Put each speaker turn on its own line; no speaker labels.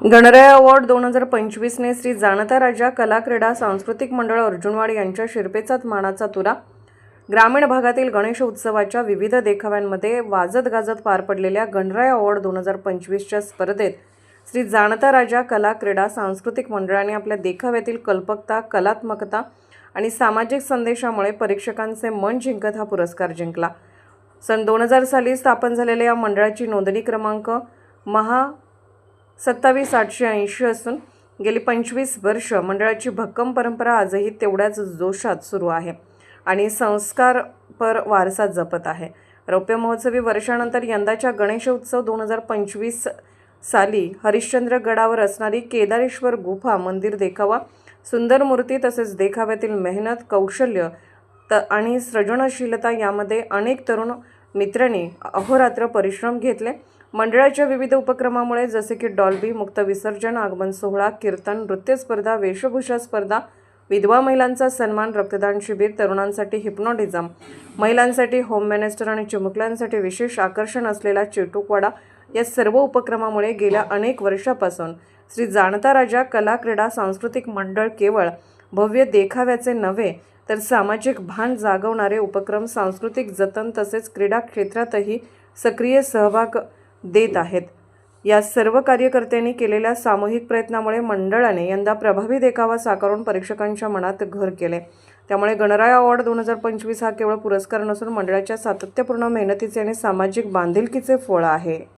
Ganaraya award दोन हजार पंचवीसने श्री जाणता राजा कला क्रीडा सांस्कृतिक मंडळ अर्जुनवाड यांच्या शिरपेचात मानाचा तुरा ग्रामीण भागातील गणेश उत्सवाच्या विविध देखाव्यांमध्ये वाजत गाजत पार पडलेल्या गणराय अवॉर्ड दोन हजार पंचवीसच्या स्पर्धेत श्री जाणता राजा कला क्रीडा सांस्कृतिक मंडळाने आपल्या देखाव्यातील कल्पकता कलात्मकता आणि सामाजिक संदेशामुळे परीक्षकांचे मन जिंकत हा पुरस्कार जिंकला. सन दोन हजार साली स्थापन झालेल्या या मंडळाची नोंदणी क्रमांक महा सत्तावीस आठशे ऐंशी असून गेली पंचवीस वर्ष मंडळाची भक्कम परंपरा आजही तेवढ्याच जोशात सुरू आहे आणि संस्कारपर वारसा जपत आहे. रौप्य महोत्सवी वर्षानंतर यंदाच्या गणेश उत्सव दोन हजार पंचवीस साली हरिश्चंद्र गडावर असणारी केदारेश्वर गुफा मंदिर देखावा सुंदर मूर्ती तसेच देखाव्यातील मेहनत कौशल्य त आणि सृजनशीलता यामध्ये अनेक तरुण मित्रांनी अहोरात्र परिश्रम घेतले. मंडळाच्या विविध उपक्रमामुळे जसे की डॉल्बी मुक्त विसर्जन आगमन सोहळा कीर्तन नृत्य स्पर्धा वेशभूषा स्पर्धा विधवा महिलांचा सन्मान रक्तदान शिबिर तरुणांसाठी हिप्नॉटिझम महिलांसाठी होम मिनिस्टर आणि चिमुकल्यांसाठी विशेष आकर्षण असलेला चिटुकवाडा या सर्व उपक्रमामुळे गेल्या अनेक वर्षापासून श्री जाणता राजा कला क्रीडा सांस्कृतिक मंडळ केवळ भव्य देखाव्याचे नव्हे तर सामाजिक भान जागवणारे उपक्रम सांस्कृतिक जतन तसेच क्रीडा क्षेत्रातही सक्रिय सहभाग देत आहेत. या सर्व कार्यकर्त्यांनी केलेल्या सामूहिक प्रयत्नामुळे मंडळाने यंदा प्रभावी देखावा साकारून परीक्षकांच्या मनात घर केले. त्यामुळे गणराय अवॉर्ड दोन हजार पंचवीस हा केवळ पुरस्कार नसून मंडळाच्या सातत्यपूर्ण मेहनतीचे आणि सामाजिक बांधिलकीचे फळ आहे.